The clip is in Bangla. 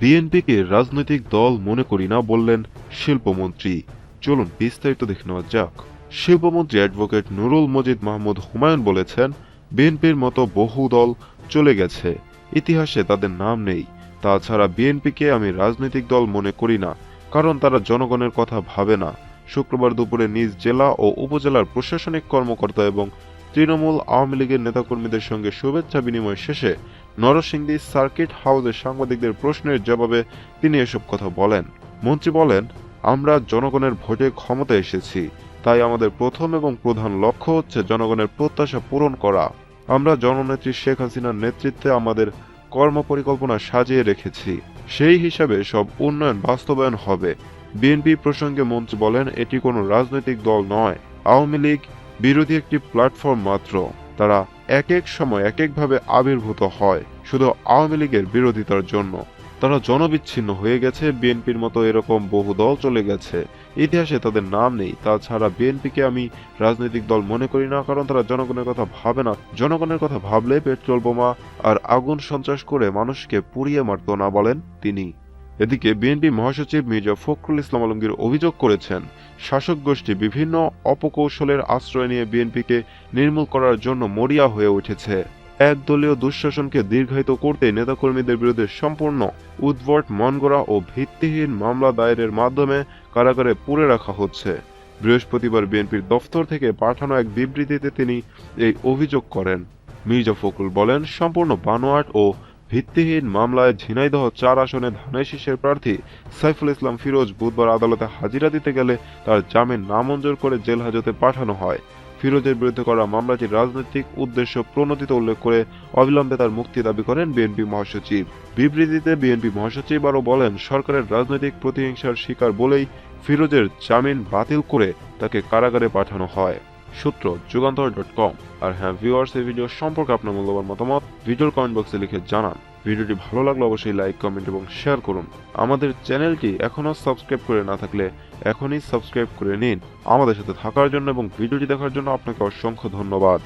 বিএনপিকে রাজনৈতিক দল মনে করি না বললেন শিল্পমন্ত্রী। চলুন বিস্তারিত দেখে নেওয়া যাক। শিল্পমন্ত্রী অ্যাডভোকেট নুরুল মজিদ মাহমুদ হুমায়ুন বলেছেন, বিএনপির মতো বহু দল চলে গেছে। ইতিহাসে তাদের নাম নেই। তাছাড়া বিএনপিকে আমি রাজনৈতিক দল মনে করি না, কারণ তারা জনগণের কথা ভাবে না। শুক্রবার দুপুরে নিজ জেলা ও উপজেলার প্রশাসনিক কর্মকর্তা এবং তৃণমূল আওয়ামী লীগের নেতাকর্মীদের সঙ্গে শুভেচ্ছা বিনিময় শেষে নরসিংদী সার্কিট হাউসে সাংবাদিকদের প্রশ্নের জবাবে তিনি এসব কথা বলেন। মন্ত্রী বলেন, আমরা জনগণের ভোটে ক্ষমতা এসেছি। তাই আমাদের প্রথম এবং প্রধান লক্ষ্য হচ্ছে জনগণের প্রত্যাশা পূরণ করা। আমরা জননেত্রী শেখ হাসিনার নেতৃত্বে আমাদের কর্মপরিকল্পনা সাজিয়ে রেখেছি। সেই হিসাবে সব উন্নয়ন বাস্তবায়ন হবে। বিএনপি প্রসঙ্গে মন্ত্রী বলেন, এটি কোনো রাজনৈতিক দল নয়। আওয়ামী লীগ বিরোধী একটি প্ল্যাটফর্ম মাত্র। তারা এক এক সময় এক একভাবে আবির্ভূত হয় শুধু আওয়ামী লীগের বিরোধিতার জন্য। তারা জনবিচ্ছিন্ন হয়ে গেছে, বিএনপির মতো এরকম বহু দল চলে গেছে। ইতিহাসে তাদের নাম নেই, তাছাড়া বিএনপিকে আমি রাজনৈতিক দল মনে করি না, কারণ তারা জনগণের কথা ভাবে না। জনগণের কথা ভাবলে পেট্রোল বোমা আর আগুন সন্ত্রাস করে মানুষকে পুড়িয়ে মারত না বলেন তিনি। এদিকে বিএনপি মহাসচিব মির্জা ফখরুল ইসলাম আলমগীর অভিযোগ করেছেন, শাসক গোষ্ঠী বিভিন্ন অপকৌশলের আশ্রয় নিয়ে বিএনপিকে নির্মূল করার জন্য মরিয়া হয়ে উঠেছে। একদলীয় দুঃশাসনকে দীর্ঘায়িত করতে নেতাকর্মীদের বিরুদ্ধে সম্পূর্ণ উদ্ভট, মনগড়া ও ভিত্তিহীন মামলা দায়েরের মাধ্যমে কারাগারে পুরে রাখা হচ্ছে। বৃহস্পতিবার বিএনপির দফতর থেকে পাঠানো এক বিবৃতিতে তিনি এই অভিযোগ করেন। মির্জা ফখরুল বলেন, সম্পূর্ণ বানোয়াট ও ভিত্তিহীন মামলায় ঝিনাইদহ চার আসনে ধানের শীষের প্রার্থী সাইফুল ইসলাম ফিরোজ বুধবার আদালতে হাজিরা দিতে গেলে তার জামিন নামঞ্জুর করে জেল হাজতে পাঠানো হয়। ফিরোজের বিরুদ্ধে করা মামলাটি রাজনৈতিক উদ্দেশ্য প্রণোদিত উল্লেখ করে অবিলম্বে তার মুক্তি দাবি করেন বিএনপি মহাসচিব। বিবৃতিতে বিএনপি মহাসচিব আরও বলেন, সরকারের রাজনৈতিক প্রতিহিংসার শিকার বলেই ফিরোজের জামিন বাতিল করে তাকে কারাগারে পাঠানো হয়। সূত্র যুগান্তর ডট কম আর হ্যাঁ ভিউয়ার্স এই ভিডিও সম্পর্কে আপনার মূল্যবান মতামত ভিডিওর কমেন্ট বক্সে লিখে জানান। ভিডিওটি ভালো লাগলে অবশ্যই লাইক কমেন্ট এবং শেয়ার করুন। আমাদের চ্যানেলটি এখনও সাবস্ক্রাইব করে না থাকলে এখনই সাবস্ক্রাইব করে নিন। আমাদের সাথে থাকার জন্য এবং ভিডিওটি দেখার জন্য আপনাকে অসংখ্য ধন্যবাদ।